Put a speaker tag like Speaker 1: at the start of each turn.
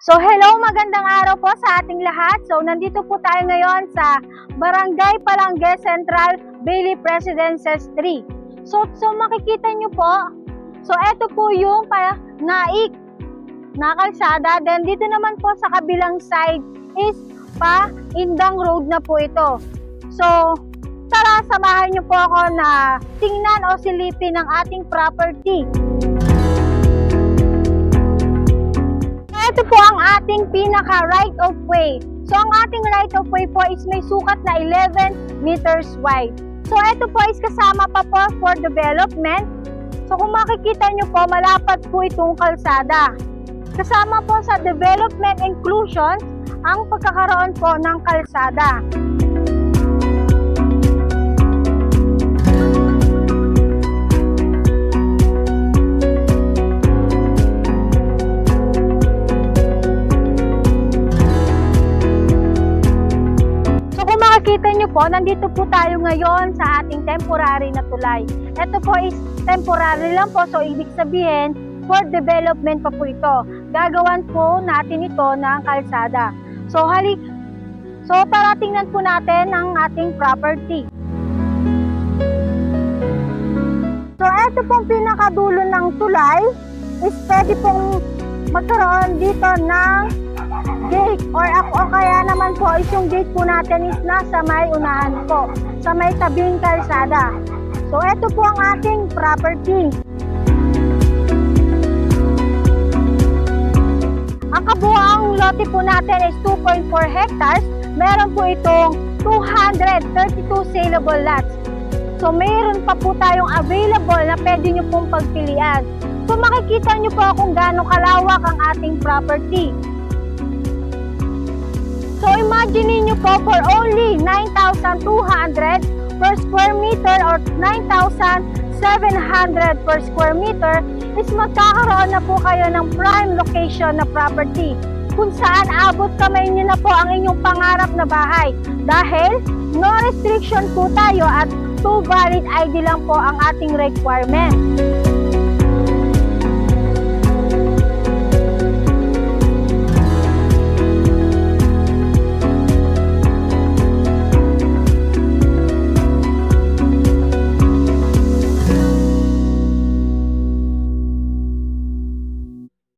Speaker 1: So hello, magandang araw po sa ating lahat. So nandito po tayo ngayon sa Barangay Palangge Central, Bailey Presidences 3. So, so makikita nyo po, so eto po yung naik na kalsada. Then dito naman po sa kabilang side is pa Indang Road na po ito. So, tara samahan nyo po ako na tingnan o silipin ang ating property. Ito po ang ating pinaka right of way. So ang ating right of way po is may sukat na 11 meters wide. So ito po is kasama pa po for development. So kung makikita nyo po, malapad po itong kalsada. Kasama po sa development inclusion ang pagkakaroon po ng kalsada. Makikita nyo po, nandito po tayo ngayon sa ating temporary na tulay. Ito po is temporary lang po, so ibig sabihin, for development pa po ito. Gagawan po natin ito ng kalsada. So halik, so tara tingnan po natin ang ating property. So ito pong pinakadulo ng tulay is pwede pong magkaroon dito ng gate or ako naman po is yung gate po natin is nasa may unahan po, sa may tabing kalsada. So ito po ang ating property. Ang kabuang lote po natin is 2.4 hectares. Meron po itong 232 saleable lots. So mayroon pa po tayong available na pwede nyo pong pagpilian. So makikita nyo po kung gaano kalawak ang ating property. So imagine niyo po for only 9,200 per square meter or 9,700 per square meter is magkakaroon na po kayo ng prime location na property kung saan abot kamay niyo na po ang inyong pangarap na bahay dahil no restriction po tayo at two valid ID lang po ang ating requirement.